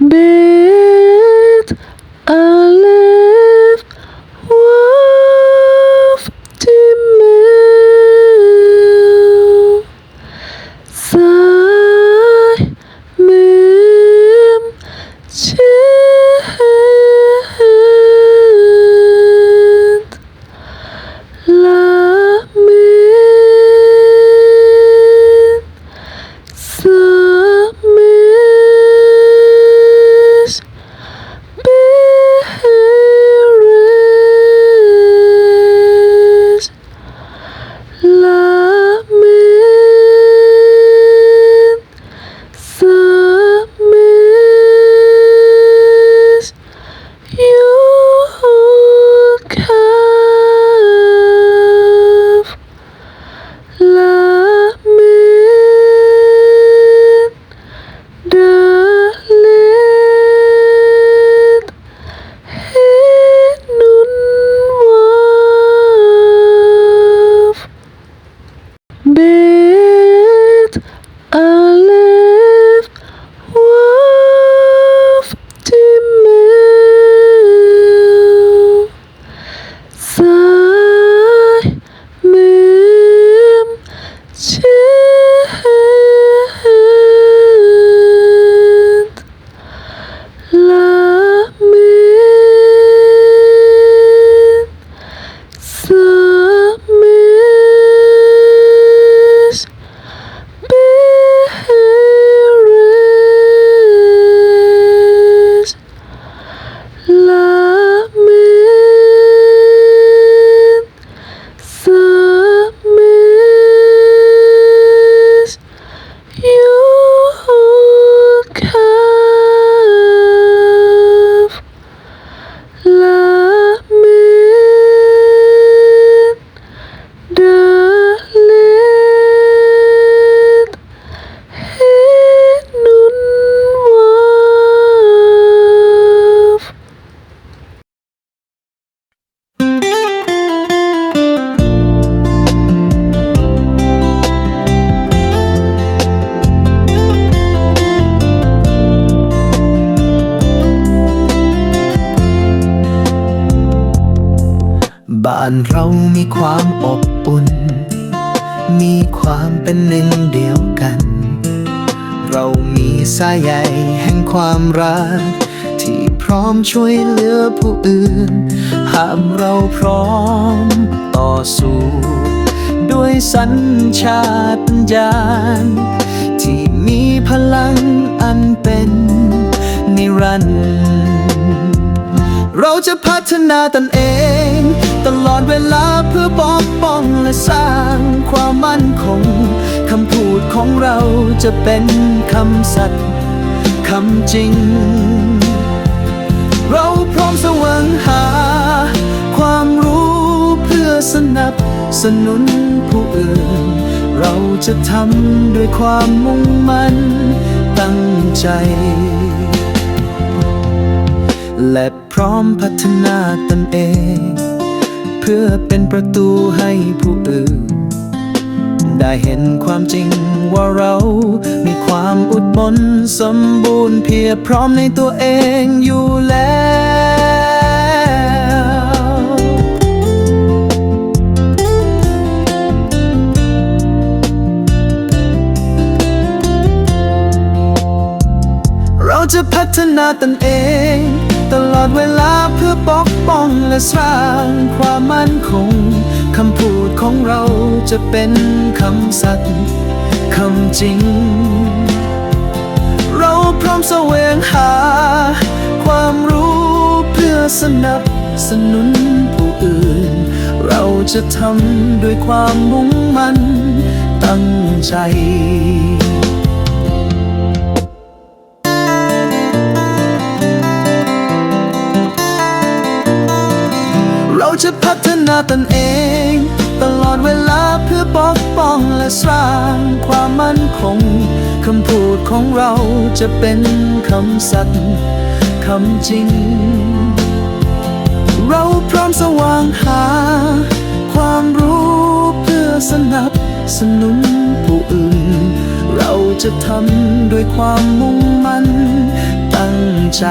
Boo. you can. านเรามีความอบอุ่น มีความเป็นหนึ่งเดียวกัน เรามีสายใยแห่งความรัก ที่พร้อมช่วยเหลือผู้อื่น หากเราพร้อมต่อสู้ ด้วยสัญชาตญาณที่มีพลังอันเป็นนิรันดร์เราจะพัฒนาตนเอง ตลอดเวลาเพื่อปกป้องและสร้างความมั่นคงคำพูดของเราจะเป็นคำสัตย์คำจริง เราพร้อมแสวงหา ความรู้เพื่อสนับสนุนผู้อื่น เราจะทำด้วยความมุ่งมั่นตั้งใจ และพร้อมพัฒนาตนเอง พื่อเป็นประตูให้ผู้อื่น ได้เห็นความจริงว่าเรา มีความอุดมนสมบูรณ์เพียบพร้อมในตัวเองอยู่แล้วเราจะพัฒนาตนเอง ตลอดเวลาเพื่อปกป้องและสร้างความมั่นคงคำพูดของเราจะเป็นคำสัตย์คำจริง เราพร้อมแสวงหา ความรู้เพื่อสนับสนุนผู้อื่น เราจะทำด้วยความมุ่งมั่นตั้งใจ จะพัฒนาตนเอง ตลอดเวลาเพื่อปกป้องและสร้างความมั่นคงคำพูดของเราจะเป็นคำสัตย์คำจริง เราพร้อมสว่างหา ความรู้เพื่อสนับสนุนผู้อื่น เราจะทำด้วยความมุ่งมั่นตั้งใจ